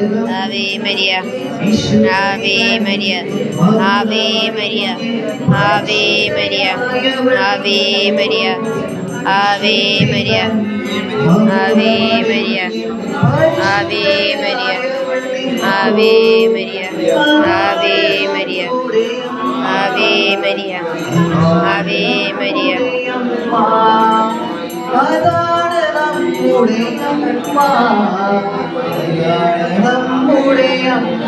ആവേ Maria, ആവേ Maria, ആവേ Maria, ആവേ Maria, ആവേ Maria, ആവേ Maria, ആവേ Maria, ആവേ Maria, ആവേ Maria, ആവേ Maria, ആവേ Maria, Ave Maria. അതാണ് നമ്മുടെ അമ്മ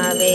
Ave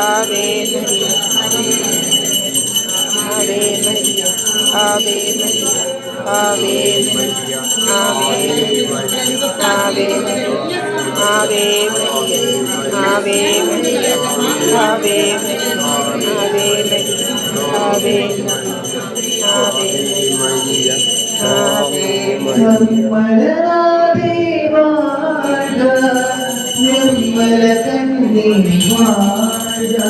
Ave Maria Ave Maria Ave Maria Ave Maria Ave Ave Maria Ave Maria Ave Maria Ave Maria Ave Maria Ave Ave Maria Ave Maria Nirmala കണ്ണീർ Hallelujah.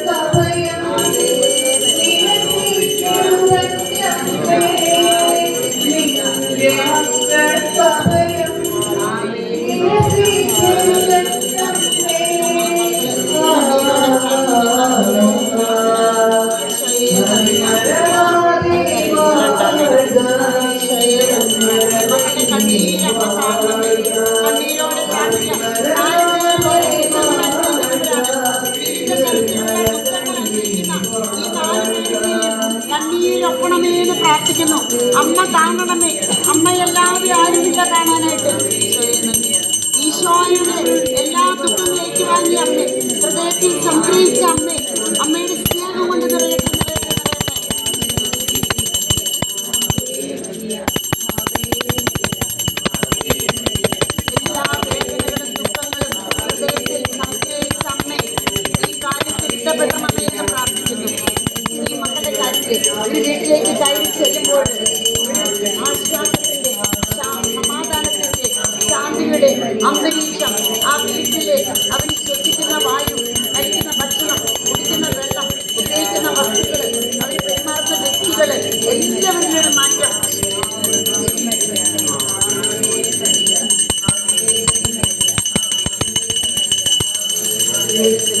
പ്രാർത്ഥിക്കുന്നു. അമ്മ കാണണമേ അമ്മ എല്ലാവരും ആരുമില്ല കാണാനായിട്ട്. ഈശോയുടെ എല്ലാ ദുഃഖങ്ങളും ഏറ്റുവാങ്ങിയ അമ്മേ ഹൃദയത്തിൽ സംഗ്രഹിച്ച അമ്മേ അമ്മയുടെ സ്നേഹം കൊണ്ട് നിറയട്ടെ ഒരു വീട്ടിലേക്ക് കയറി ആശ്വാസത്തിന്റെ സമാധാനത്തിന്റെ ശാന്തിയുടെ അന്തരീക്ഷം ആ വീട്ടിലെ അവർ ശ്വസിക്കുന്ന വായു കഴിക്കുന്ന ഭക്ഷണം കുടിക്കുന്ന വെള്ളം ഉപയോഗിക്കുന്ന വസ്തുക്കൾ അവർ പെരുമാറുന്ന വ്യക്തികൾ എല്ലാവരിലും ഒരു മാറ്റം. താഴ്വരയിൽ